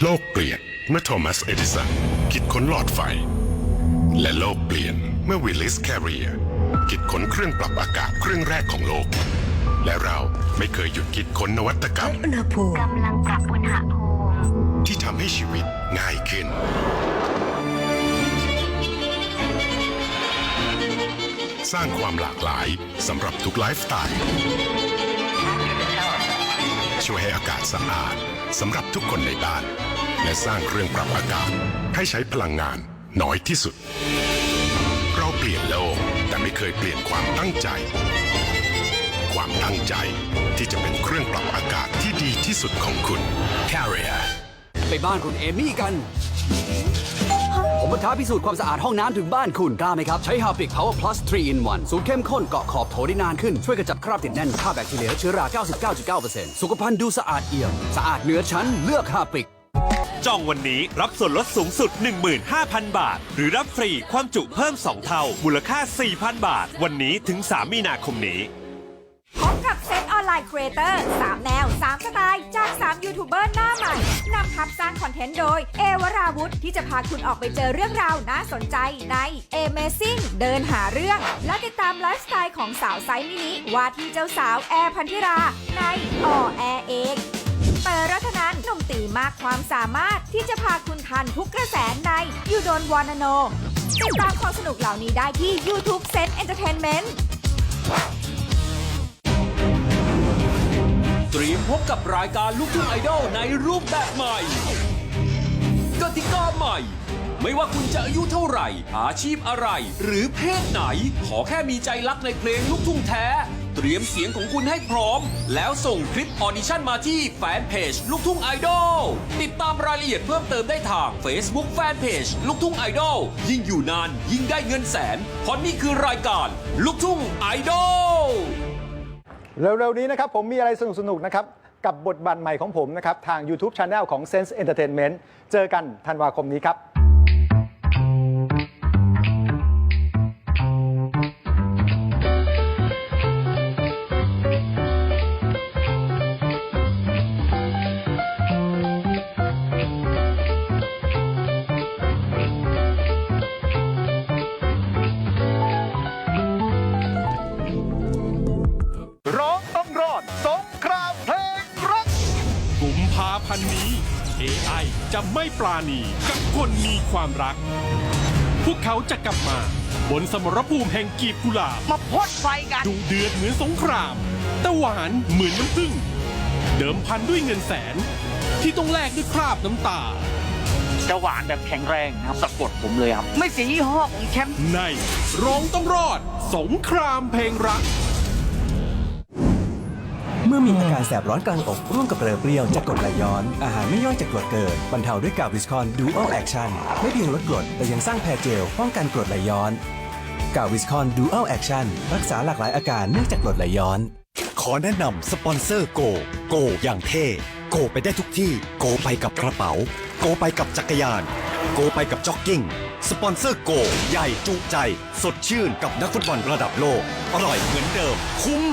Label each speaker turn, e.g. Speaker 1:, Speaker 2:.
Speaker 1: เมื่อโทมัส เอดิสันคิดค้นหลอดไฟ และโลกเปลี่ยนเมื่อวิลลิส แคเรียคิดค้นเครื่องปรับอากาศเครื่องแรกของโลก และเราไม่เคยหยุดคิดค้นนวัตกรรม
Speaker 2: อุณหภูมิ
Speaker 3: กำลังปรับอุณหภูมิ
Speaker 1: ที่ทำให้ชีวิตง่ายขึ้น สร้างความหลากหลายสำหรับทุกไลฟ์สไตล์ ช่วยให้อากาศสะอาดสำหรับทุกคนในบ้าน และสร้างเครื่องปรับอากาศ ให้ใช้พลังงานน้อยที่สุด เราเปลี่ยนโลกแต่ไม่เคยเปลี่ยนความตั้งใจ ความตั้งใจที่จะเป็นเครื่องปรับอากาศที่ดีที่สุดของคุณ Carrier
Speaker 4: ไปบ้านคุณเอมี่กัน ผมมาท้าพิสูจน์ความสะอาดห้องน้ำถึงบ้านคุณกล้าไหมครับ ใช้ Harpic Power Plus 3 in 1สูตรเข้มข้นเกาะขอบโถได้นานขึ้น ช่วยกระจัดคราบติดแน่นฆ่าแบคทีเรียและเชื้อรา 99.9%สุขภัณฑ์ดูสะอาดเอี่ยม สะอาดเหนือชั้นเลือก Harpic
Speaker 5: จองวันนี้รับส่วนลดสูงสุด 15,000 บาท หรือรับฟรีความจุเพิ่ม 2 เท่า มูลค่า 4,000 บาท วันนี้ถึง 3 มีนาคมนี้
Speaker 6: พบกับเซตออนไลน์ครีเอเตอร์3แนว 3 สไตล์ จาก 3 ยูทูบเบอร์หน้าใหม่นำทัพสร้างคอนเทนต์โดย เอวราวุธที่จะพาคุณออกไปเจอเรื่องราวน่าสนใจใน Amazing เดินหาเรื่อง และติดตามไลฟ์สไตล์ของสาวไซส์มินิว่าที่เจ้าสาวแอร์พันธิรา ในออแอร์เองเปิดรัตนันหนุ่มตีมากความสามารถที่จะพาคุณทันทุกกระแสในยูโดนวานโนติดตามความสนุกเหล่านี้ได้ที่ YouTube Sense Entertainment
Speaker 7: พบกับรายการลูกทุ่งไอดอลในรูปแบบใหม่ กติกาใหม่ ไม่ว่าคุณจะอายุเท่าไหร่ อาชีพอะไร หรือเพศไหน ขอแค่มีใจรักในเพลงลูกทุ่งแท้ เตรียมเสียงของคุณให้พร้อม แล้วส่งคลิปออดิชั่นมาที่แฟนเพจลูกทุ่งไอดอลติดตามรายละเอียดเพิ่มเติมได้ทาง Facebook Fanpage ลูกทุ่งไอดอลยิ่งอยู่นานยิ่งได้เงินแสนเพราะนี่คือรายการลูกทุ่งไอดอล
Speaker 8: เร็วๆนี้นะครับผมมีอะไรสนุกๆนะครับกับบทบาทใหม่ของผมนะครับทาง YouTube Channel ของ Sense Entertainment เจอกันธันวาคมนี้ครับ
Speaker 9: กุมภาพันธ์นี้ AI จะไม่ปราณีกับคนมีความรัก พวกเขาจะกลับมา บนสมรภูมิแห่งกีบกุหลาบ
Speaker 10: มาพ่นไฟกัน
Speaker 9: ดุเดือดเหมือนสงครามแต่หวานเหมือนน้ำผึ้งเดิมพันด้วยเงินแสน ที่ต้องแลกด้วยคราบน้ำตา
Speaker 10: จะหวานแบบแข็งแรงนะครับสะกดผมเลยครับ ไม่เสียยี่ห้อของแชมป์
Speaker 9: ในร้องต้องรอด สงครามเพลงรัก
Speaker 11: เมื่อมีอาการแสบร้อนกลางอกร่วมกับเรือเปรี้ยวจากกรดไหลย้อน อาหารไม่ย่อยจากกรดเกินบรรเทาด้วยกาวิสคอนดูอัลแอคชั่นไม่เพียงลดกรดแต่ยังสร้างแพรเจลป้องกันกรดไหลย้อนกาวิสคอนดูอัลแอคชั่นรักษาหลากหลายอาการเนื่องจากกรดไหลย้อน
Speaker 12: ขอแนะนำสปอนเซอร์โก โกอย่างเท่ โกไปได้ทุกที่ โกไปกับกระเป๋า โกไปกับจักรยาน โกไปกับจ็อกกิ้ง สปอนเซอร์โก ใหญ่จุใจ สดชื่นกับนักฟุตบอลระดับโลก อร่อยเหมือนเดิม คุ้ม